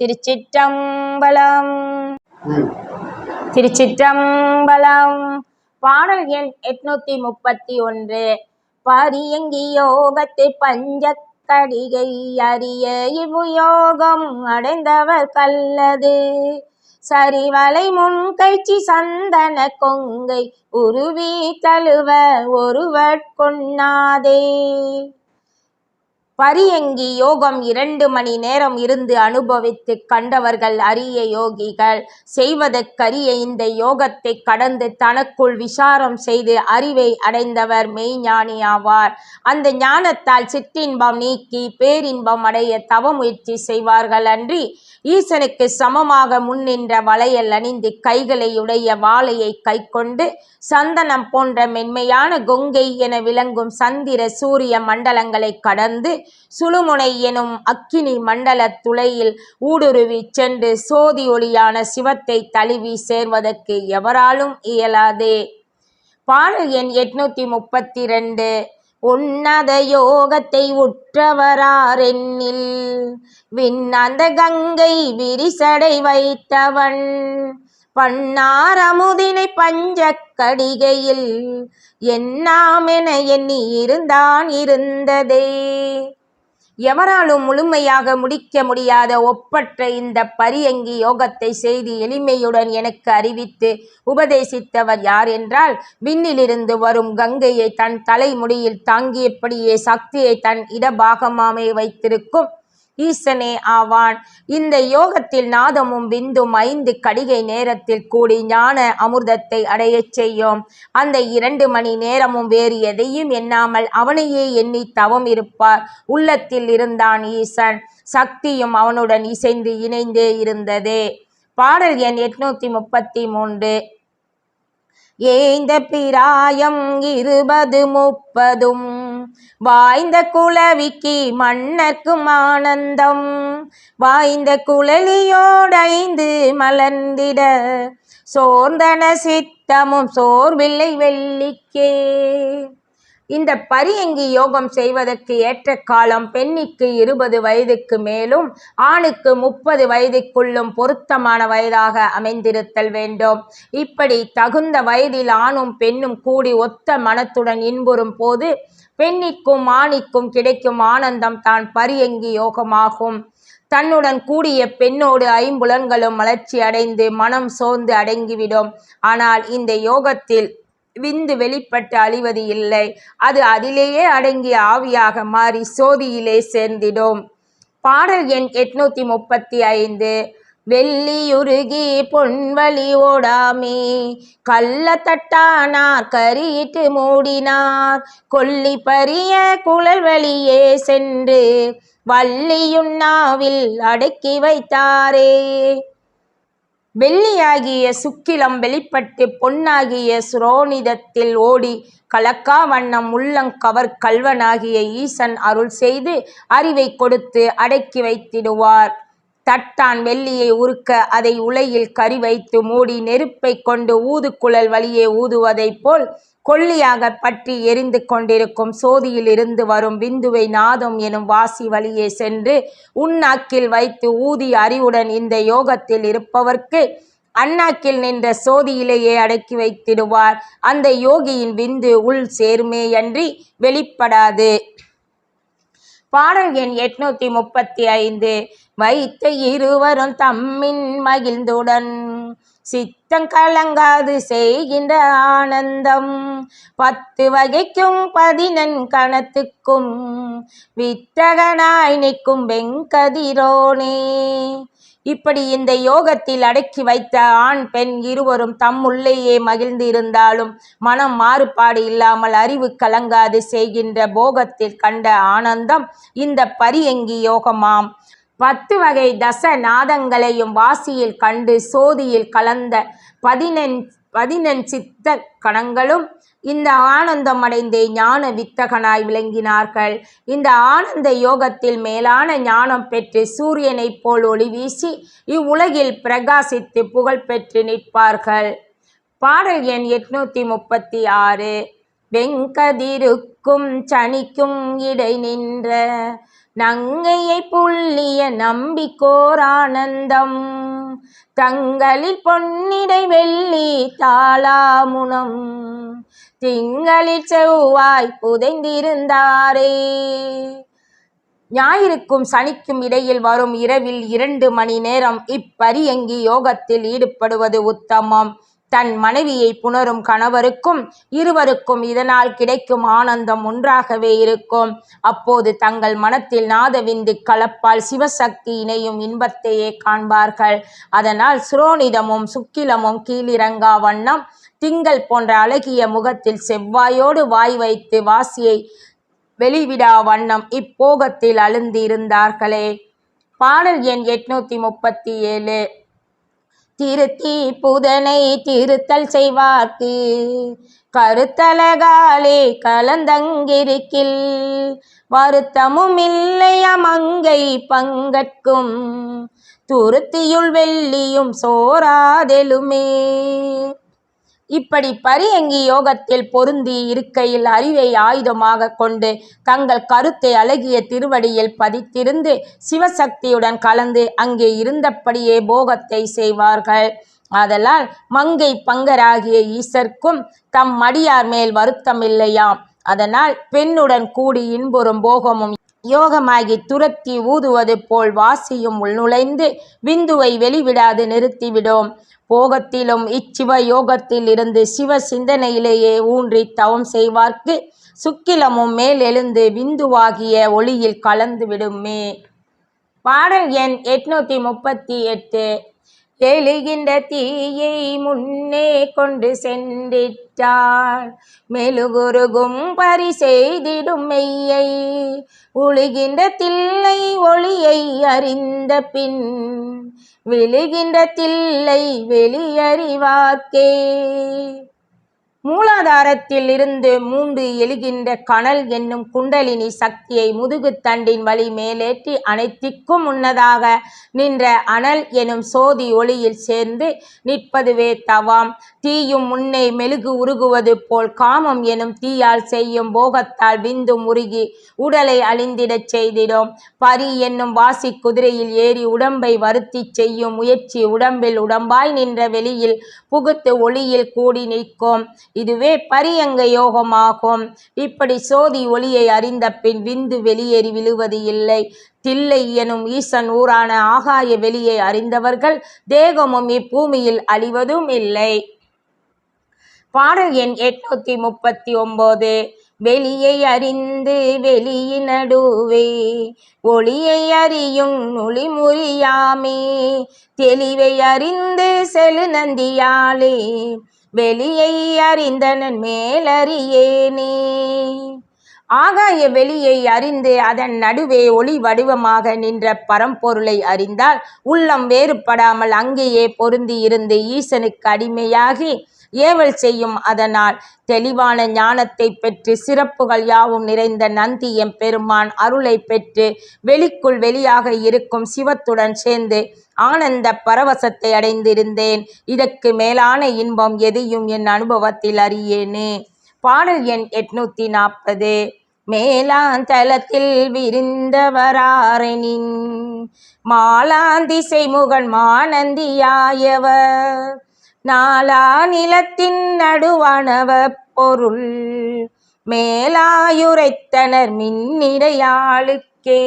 திருச்சிற்றம்பலம். திருச்சிற்றம்பலம். பாடல் எண் எட்நூத்தி முப்பத்தி ஒன்று பரியங்கி யோகத்தை பஞ்ச கடிகை அறிய இவ்வுயோகம் அடைந்தவர் கல்லது. சரிவலை முன்கைச்சி சந்தன கொங்கை உருவி தழுவ ஒருவர் கொண்ணாதே பரியங்கி யோகம் இரண்டு மணி நேரம் இருந்து அனுபவித்து கண்டவர்கள் அரிய யோகிகள். செய்வதற்கரிய இந்த யோகத்தை கடந்து தனக்குள் விசாரம் செய்து அறிவை அடைந்தவர் மெய்ஞானி ஆவார். அந்த ஞானத்தால் சிற்றின்பம் நீக்கி பேரின்பம் அடைய தவமுயற்சி செய்வார்கள் அன்றி ஈசனுக்கு சமமாக முன்னின்ற வளையல் அணிந்து கைகளை உடைய வாளையை கைக்கொண்டு சந்தனம் போன்ற மென்மையான கொங்கை என விளங்கும் சந்திர சூரிய மண்டலங்களை கடந்து சுழுமுனை எனும் அக்கினி மண்டல துளையில் ஊடுருவி சென்று சோதி ஒளியான சிவத்தை தழுவி சேர்வதற்கு எவராலும் இயலாதே. பாடல் எண் எட்நூத்தி முப்பத்தி ரெண்டு. உன்னத யோகத்தை உற்றவராரென்னில் விண்ணந்த கங்கை விரிசடை வைத்தவன் பன்னார் அமுதினை கடிகையில் என்னாமென எண்ணி இருந்தான் இருந்ததே. எவராலும் முழுமையாக முடிக்க முடியாத ஒப்பற்ற இந்த பரியங்கி யோகத்தை செய்து எளிமையுடன் எனக்கு அறிவித்து உபதேசித்தவர் யார் என்றால் விண்ணிலிருந்து வரும் கங்கையை தன் தலைமுடியில் தாங்கியபடியே சக்தியை தன் இடபாகமாமே வைத்திருக்கும் ஈசனே ஆவான். இந்த யோகத்தில் நாதமும் விந்தும் ஐந்து கடிகை நேரத்தில் கூடி ஞான அமிர்தத்தை அடையச் செய்யும். அந்த இரண்டு மணி நேரமும் வேறு எதையும் எண்ணாமல் அவனையே எண்ணி தவம் இருப்பார். உள்ளத்தில் இருந்தான் ஈசன். சக்தியும் அவனுடன் இசைந்து இணைந்தே இருந்தது. பாடல் எண் எட்நூத்தி முப்பத்தி மூன்று. ஏய்ந்த பிராயம் இருபது முப்பதும் வாய்ந்த குலவிக்கு மன்னர்க்கும் ஆனந்தம். வாய்ந்த குழலியோடைந்து மலர்ந்திட சோர்ந்தன சித்தமும் சோர்வில்லை வெள்ளிக்கே. இந்த பரியங்கி யோகம் செய்வதற்கு ஏற்ற காலம் பெண்ணிற்கு இருபது வயதுக்கு மேலும் ஆணுக்கு முப்பது வயதுக்குள்ளும் பொருத்தமான வயதாக அமைந்திருத்தல் வேண்டும். இப்படி தகுந்த வயதில் ஆணும் பெண்ணும் கூடி ஒத்த மனத்துடன் இன்புறும் போது பெண்ணிற்கும் ஆணிக்கும் கிடைக்கும் ஆனந்தம் தான் பரியங்கி யோகமாகும். தன்னுடன் கூடிய பெண்ணோடு ஐம்புலன்களும் வளர்ச்சி அடைந்து மனம் சோர்ந்து அடங்கிவிடும். ஆனால் இந்த யோகத்தில் விந்து வெளிப்பட்டு அழிவது இல்லை. அது அதிலேயே அடங்கிய ஆவியாக மாறி சோதியிலே சேர்ந்திடும். பாடல் எண் எட்நூத்தி முப்பத்தி ஐந்து. வெள்ளியுருகி பொன்வழி ஓடாமே. கள்ளத்தட்டானார் கரியிட்டு மூடினார். கொல்லி பரிய குழல் வழியே சென்று வள்ளியுண்ணாவில் அடக்கி வைத்தாரே. வெள்ளியாகிய சுக்கிலம் வெளிப்பட்டு பொன்னாகிய சுரோனிதத்தில் ஓடி கலக்கா வண்ணம் உள்ளங்கவர் கல்வனாகிய ஈசன் அருள் செய்து அறிவை கொடுத்து அடக்கி வைத்திடுவார். தட்டான் வெள்ளியை உருக்க அதை உலையில் கறி வைத்து மூடி நெருப்பை கொண்டு ஊதுக்குழல் வழியே ஊதுவதைப் போல் கொல்லியாக பற்றி எரிந்து கொண்டிருக்கும் சோதியில் இருந்து வரும் விந்துவை நாதம் எனும் வாசி வழியே சென்று உன்னாக்கில் வைத்து ஊதி அறிவுடன் இந்த யோகத்தில் இருப்பவர்க்கு அண்ணாக்கில் நின்ற சோதியிலேயே அடக்கி வைத்திடுவார். அந்த யோகியின் விந்து உள் சேருமேயன்றி வெளிப்படாது. பாடல் எண் எட்நூத்தி முப்பத்தி ஐந்து. வைத்த இருவரும் தம்மின் மகிழ்ந்துடன் சித்தம் கலங்காது செய்கின்ற ஆனந்தம். பத்து வகைக்கும் பதினன் கணத்துக்கும் வித்தகனாய் நிற்கும் வெங்கதிரோனே. இப்படி இந்த யோகத்தில் அடக்கி வைத்த ஆண் பெண் இருவரும் தம்முள்ளேயே மகிழ்ந்து இருந்தாலும் மனம் மாறுபாடு இல்லாமல் அறிவு கலங்காது செய்கின்ற போகத்தில் கண்ட ஆனந்தம் இந்த பரியங்கி யோகமாம். பத்து வகை தச நாதங்களையும் வாசியில் கண்டு சோதியில் கலந்த பதினெண் பதினெண் சித்த கணங்களும் இந்த ஆனந்தம் அடைந்தே ஞான வித்தகனாய் விளங்கினார்கள். இந்த ஆனந்த யோகத்தில் மேலான ஞானம் பெற்று சூரியனைப் போல் ஒளி வீசி இவ்வுலகில் பிரகாசித்து புகழ் பெற்று நிற்பார்கள். பாடல் எண் எட்நூத்தி முப்பத்தி ஆறு வெங்கதிருக்கும் சனிக்கும் இடை நின்ற நங்கையை புள்ளிய நம்பிக்கோர் ஆனந்தம் தங்களில் பொன்னிடை வெள்ளி தாளாமுனம். திங்களில் செவ்வாய் புதைந்திருந்தாரே. ஞாயிறுக்கும் சனிக்கும் இடையில் வரும் இரவில் இரண்டு மணி நேரம் இப்பரியங்கி யோகத்தில் ஈடுபடுவது உத்தமம். தன் மனைவியை புணரும் கணவருக்கும் இருவருக்கும் இதனால் கிடைக்கும் ஆனந்தம் ஒன்றாகவே இருக்கும். அப்போது தங்கள் மனத்தில் நாதவிந்து கலப்பால் சிவசக்தி இணையும் இன்பத்தையே காண்பார்கள். அதனால் சுரோனிதமும் சுக்கிலமும் கீழிறங்கா வண்ணம் திங்கள் போன்ற அழகிய முகத்தில் செவ்வாயோடு வாய் வைத்து வாசியை வெளிவிடா வண்ணம் இப்போகத்தில் அழுந்தி இருந்தார்களே பாடல் எண் எட்நூத்தி முப்பத்தி ஏழு. திருத்தி புதனை திருத்தல் செய்வார்க்கு. கருத்தலகாலே கலந்தங்கிருக்கில். வருத்தமும் இல்லையமங்கை பங்கட்கும் துருத்தியுள் வெள்ளியும் சோராதெலுமே இப்படி பரியங்கி யோகத்தில் பொருந்தி இருக்கையில் அறிவை ஆயுதமாக கொண்டு தங்கள் கருத்தை அழகிய திருவடியில் பதித்திருந்து சிவசக்தியுடன் கலந்து அங்கே இருந்தபடியே போகத்தை செய்வார்கள். ஆதலால் மங்கை பங்கராகிய ஈசர்க்கும் தம் மடியார் மேல் வருத்தம் இல்லையாம் அதனால் பெண்ணுடன் கூடி இன்புறும் போகமும் யோகமாகி துரத்தி ஊதுவது போல் வாசியும் உள்நுழைந்து விந்துவை வெளிவிடாது நிறுத்திவிடும். போகத்திலும் இச்சிவ யோகத்தில் இருந்து சிவ சிந்தனையிலேயே ஊன்றி தவம் செய்வார்க்கு சுக்கிலமும் மேல் எழுந்து விந்துவாகிய ஒளியில் கலந்து விடுமே பாடல் எண் எட்நூத்தி முப்பத்தி எட்டு. எழுகின்ற தீயை முன்னே கொண்டு சென்றிட்டார் மெழுகுருகும் பறி செய்திடும் மெய்யை உழுகின்ற தில்லை ஒளியை அறிந்த பின் விழுகின்ற தில்லை வெளியறிவார்க்கே மூலாதாரத்தில் இருந்து மூண்டு எழுகின்ற கனல் என்னும் குண்டலினி சக்தியை முதுகுத்தண்டின் வழி மேலேற்றி அனைத்திற்கும் முன்னதாக நின்ற அனல் எனும் சோதி ஒளியில் சேர்ந்து நிற்பதுவே தவம். தீயும் முன்னே மெழுகு உருகுவது போல் காமம் எனும் தீயால் செய்யும் போகத்தால் விந்தும் முருகி உடலை அழிந்திடச் செய்திடும். பரி என்னும் வாசி குதிரையில் ஏறி உடம்பை வருத்தி செய்யும் முயற்சி உடம்பில் உடம்பாய் நின்ற வெளியில் புகுத்து ஒளியில் கூடி நிற்கும். இதுவே பரியங்க யோகமாகும். இப்படி சோதி ஒளியை அறிந்த பின் விந்து வெளியேறி விழுவது இல்லை. தில்லை எனும் ஈசன் ஊரான ஆகாய வெளியை அறிந்தவர்கள் தேகமும் இப்பூமியில் அழிவதும் இல்லை. பாடல் எண் எட்நூத்தி முப்பத்தி ஒன்பது வெளியை அறிந்து வெளியினடுவே ஒளியை அறியும் நுழிமுறியாமே தெளிவை அறிந்து செலு நந்தியாலே வெளியை அறிந்தனன் மேலறியேனே. ஆகாய வெளியை அறிந்து அதன் நடுவே ஒளி வடிவமாக நின்ற பரம்பொருளை அறிந்தால் உள்ளம் வேறுபடாமல் அங்கேயே பொருந்தி இருந்து ஈசனுக்கு அடிமையாகி ஏவல் செய்யும் அதனால் தெளிவான ஞானத்தை பெற்று சிறப்புகள் யாவும் நிறைந்த நந்தி எம்பெருமான் அருளை பெற்று வெளிக்குள் வெளியாக இருக்கும் சிவத்துடன் சேர்ந்து ஆனந்த பரவசத்தை அடைந்திருந்தேன். இதற்கு மேலான இன்பம் எதையும் என் அனுபவத்தில் அறியேனே. பாடல் எண் எட்நூத்தி நாற்பது. மேலாந்தலத்தில் விரிந்தவராரனின் மாலாந்திசை முகன் மானந்தியாயவர். நாலா நிலத்தின் நடுவானவ பொருள் மேலாயுரைத்தனர் மின்னிடையாளுக்கே.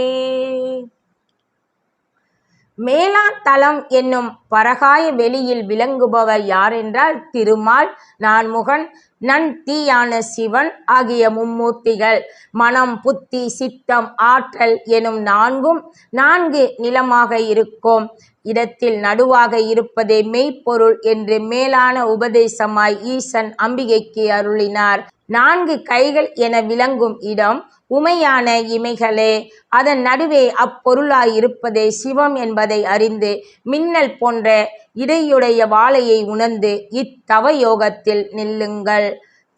மேலாத்தலம் என்னும் பரகாய வெளியில் விளங்குபவர் யாரென்றால் திருமால் நான்முகன் நன்தீயான சிவன் ஆகிய மும்மூர்த்திகள். மனம் புத்தி சித்தம் ஆற்றல் எனும் நான்கும் நான்கு நிலமாக இருக்கும். இடத்தில் நடுவாக இருப்பதே மெய்ப்பொருள் என்று மேலான உபதேசமாய் ஈசன் அம்பிகைக்கு அருளினார். நான்கு கைகள் என விளங்கும் இடம் உமையான இமைகளே. அதன் நடுவே அப்பொருளாயிருப்பதே சிவம் என்பதை அறிந்து மின்னல் போன்ற இடையுடைய வாளையை உணர்ந்து இத்தவ யோகத்தில் நில்லுங்கள்.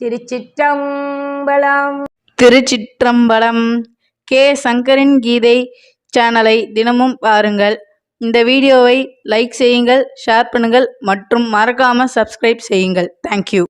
திருச்சிற்றம்பலம். திருச்சிற்றம்பலம். கே. சங்கரின் கீதை சேனலை தினமும் பாருங்கள். இந்த வீடியோவை லைக் செய்யுங்கள் ஷேர் பண்ணுங்கள் மற்றும் மறக்காமல் சப்ஸ்கிரைப் செய்யுங்கள். தேங்க்யூ